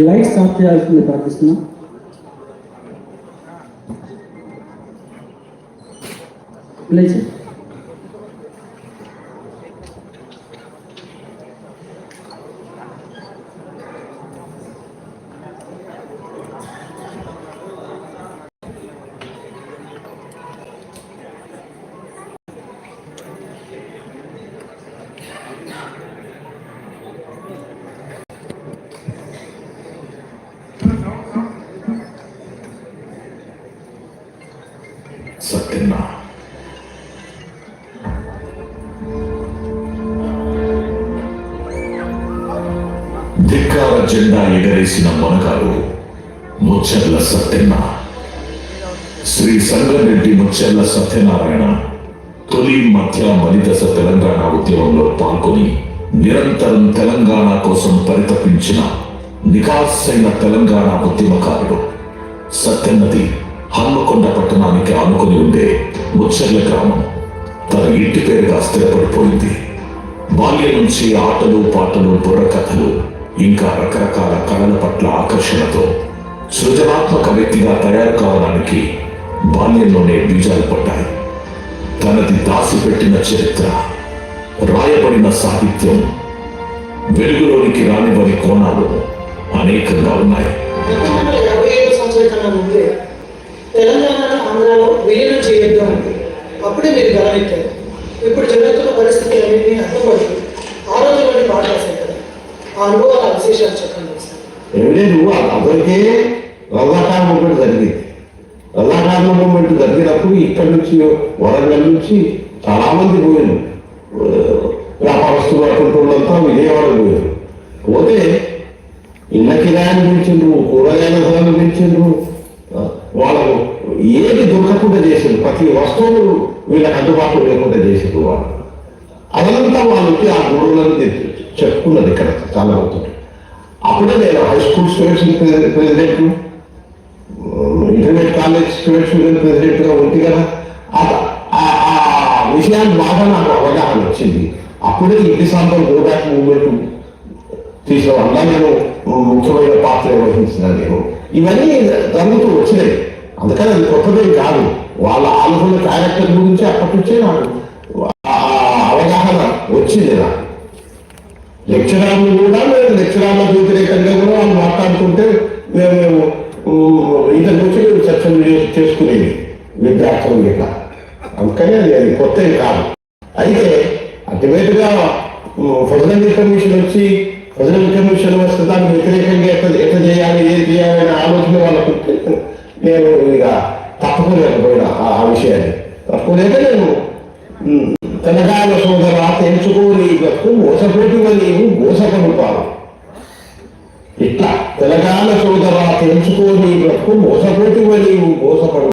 Lights off చేయాల్సింది ప్రార్థిస్తున్నాం play చేయి ధిక్కార జెండా ఎగరేసిన మొనకాలు ముచ్చర్ల సత్యన్న. శ్రీ సంగారెడ్డి ముచ్చర్ల సత్యనారాయణ తొలి మధ్య మలిదశ తెలంగాణ ఉద్యమంలో పాల్గొని నిరంతరం తెలంగాణ కోసం పరితపించిన నికాసైన తెలంగాణ ఉద్యమకారుడు సత్యన్నది. హన్మకొండ పట్టణానికి ఆనుకొని ఉండే ముచ్చర్ల గ్రామం తన ఇంటి పేరుగా స్థిరపడిపోయింది. బాల్యం నుంచి ఆటలు పాటలు బుర్రకథలు ఇంకా రకరకాల కళల పట్ల ఆకర్షణతో సృజనాత్మక వ్యక్తిగా తయారు కావడానికి బాల్యంలోనే బీజాలు పడ్డాయి తనది దాసిపెట్టిన చరిత్ర రాయబడిన సాహిత్యం వెలుగులోనికి రానివని కోణాలు అనేకంగా ఉన్నాయి. తెలంగాణను ఆంధ్రాలో విలీనం చేయొద్దు అప్పుడే మీరు గమనించారు. ఇప్పుడు జరుగుతున్న పరిస్థితి అన్నింటినీ అర్థపడి ఆ రోజులోని పాట రాశారు కదా. ఆ అనుభవాల విశేషాలు చెప్పండి నువ్వు అప్పటికే రల్లాకాల మూమెంట్ జరిగింది. రల్లాకాల మూమెంట్ జరిగినప్పుడు ఇక్కడ నుంచి వరంగల్ నుంచి చాలా మంది పోయారు వ్యాపారస్తులు అటువంటి విజయవాడ పోయారు పోతే ఇళ్ళ కిరాయిని పెంచిండ్రు కూరగాయల ధరలు పెంచిండ్రు. వాళ్ళు ఏది దొరకకుండా చేసారు ప్రతి వస్తువులు వీళ్ళకి అందుబాటులో లేకుండా చేసారు వాళ్ళు. అదంతా వాళ్ళకి ఆ గొడవలను చెప్పుకున్నది ఇక్కడ చాలా అవుతుంది అప్పుడే నేను high school students president intermediate college students ప్రెసిడెంట్గా ఉంది కదా. ఆ- ఆ- విషయాన్ని బాగా నాకు అవగాహన వచ్చింది. అప్పుడే ఇంటి సాంబర్ గోబ్యాక్ మూవ్మెంట్ తీసిన వల్ల నేను ముఖ్యమైన పాత్ర వహించినాను నేను ఇవన్నీ జరుగుతూ వచ్చినాయి. అందుకని అది కొత్తదేం కాదు. వాళ్ళ ఆలోచన క్యారెక్టర్ గురించి అప్పటి నుంచే నాకు ఆ అవగాహన వచ్చింది నాకు. లెక్చరర్లు కూడా మేము లెక్చరర్లకు వ్యతిరేకంగా కూడా వాళ్ళు మాట్లాడుతుంటే మేము ఇంతకు వచ్చి చర్చలు చేసుకునేది విద్యార్థులు ఇట్లా అందుకని అది అది కొత్త కాదు. అయితే అల్టిమేట్గా ఫెడరల్ కమిషన్ వచ్చి ప్రజల కమిషన్ వస్తే దానికి వ్యతిరేకంగా ఎట్లా ఎట్లా చేయాలి ఏది చేయాలి అనే ఆలోచన వాళ్ళకు నేను ఇక తప్పుకోలేకపోయినా ఆ ఆ విషయాన్ని. తప్పకోలేక నేను తెలంగాణ సోదర తెలుసుకోని బ్రతుకు మోసపోటి నీవు మోసపడుతావు ఇట్లా తెలంగాణ సోదర తెలుసుకోని బ్రతుకు మోసపోటి నీవు మోసపడు